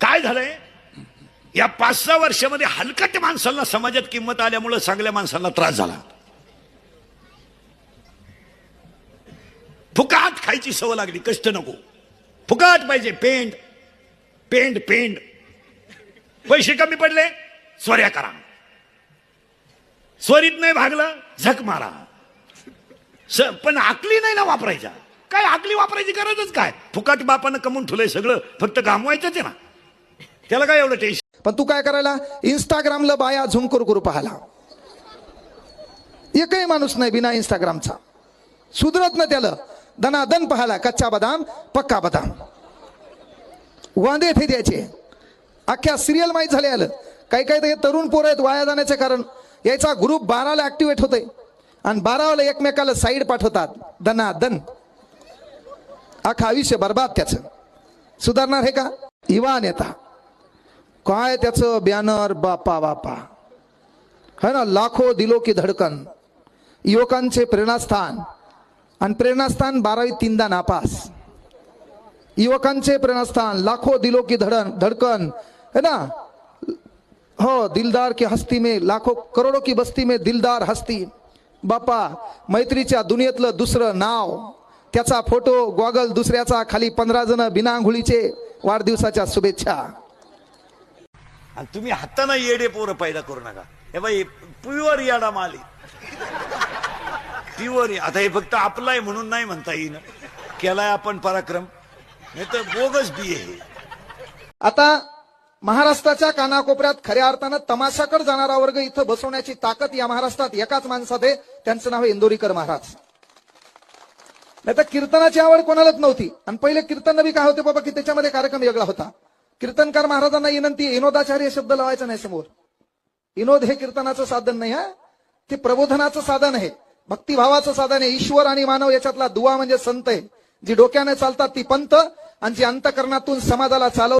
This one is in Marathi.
काय झालंय? या पाच सहा वर्षामध्ये हलकट माणसांना समाजात किंमत आल्यामुळे चांगल्या माणसांना त्रास झाला. फुकाट खायची सवय लागली कष्ट नको. फुकाट पाहिजे पेंट पेंट पेंट पैसे कमी पडले स्वर्या करा. स्वरीत नाही भागलं झक मारा. स- पण आकली नाही ना वापरायच्या? काय आकली वापरायची गरजच काय? फुकाट बापानं कमवून ठेवलंय सगळं फक्त कामवायचंच आहे ना. त्याला काय एवढं टेन्शन पण तू काय करायला? इंस्टाग्रामला बाया झुम करू करू पाहाला. एकही माणूस नाही बिना इंस्टाग्रामचा सुधरत ना त्याला. दनादन पाहाला कच्चा बदाम पक्का बदाम. वांदे थे द्यायचे. अख्ख्या सिरियल माहीत झाले आलं काही काही तर हे तरुण पोरं आहेत वाया जाण्याचे कारण. याचा ग्रुप बाराला ऍक्टिव्हेट होतोय. आणि बारावाला एकमेकाला साईड पाठवतात. दनादन अख्खा आयुष्य बर्बाद त्याचं. सुधारणार हे का? युवा नेता काय त्याचं बॅनर बापा बापा? है ना लाखो दिलो की धडकन. युवकांचे प्रेरणास्थान. आणि प्रेरणास्थान बारावी तीनदा नापास. युवकांचे प्रेरणास्थान लाखो दिलो की धडन धडकन. है ना? हो दिलदार की हस्ती में लाखो करोडो की बस्ती में दिलदार हस्ती. बापा मैत्रीच्या दुनियेतलं दुसरं नाव. त्याचा फोटो गॉगल दुसऱ्याचा खाली पंधरा जण बिना आंघोळीचे वाढदिवसाच्या शुभेच्छा. आणि तुम्ही हाताना येडे पोरं पैदा करू नका. हे बाई प्युअर याडा माली. प्युअर आता हे फक्त आपलाय म्हणून नाही म्हणता येईन. केलाय आपण पराक्रम. नाही तर बोगस बी आहे हे. आता महाराष्ट्राच्या कानाकोपऱ्यात खऱ्या अर्थानं तमाशाकड जाणारा वर्ग इथं बसवण्याची ताकद या महाराष्ट्रात एकाच माणसात आहे त्यांचं नाव आहे इंदोरीकर महाराज. नाही तर कीर्तनाची आवड कोणालाच नव्हती. आणि पहिले कीर्तन बी काय होते बाबा की त्याच्यामध्ये कार्यक्रम वेगळा होता. कीर्तनकार महाराजांना विनंती विनोदाचार्य शब्द लावायचा नाही समोर. विनोद हे कीर्तनाचं साधन नाही हा? ते प्रबोधनाचं साधन आहे. भक्तिभावाचं साधन आहे. ईश्वर आणि मानव याच्यातला दुवा म्हणजे संत आहे. जी डोक्याने चालतात ती पंत आणि जी अंतकरणातून समाजाला चालव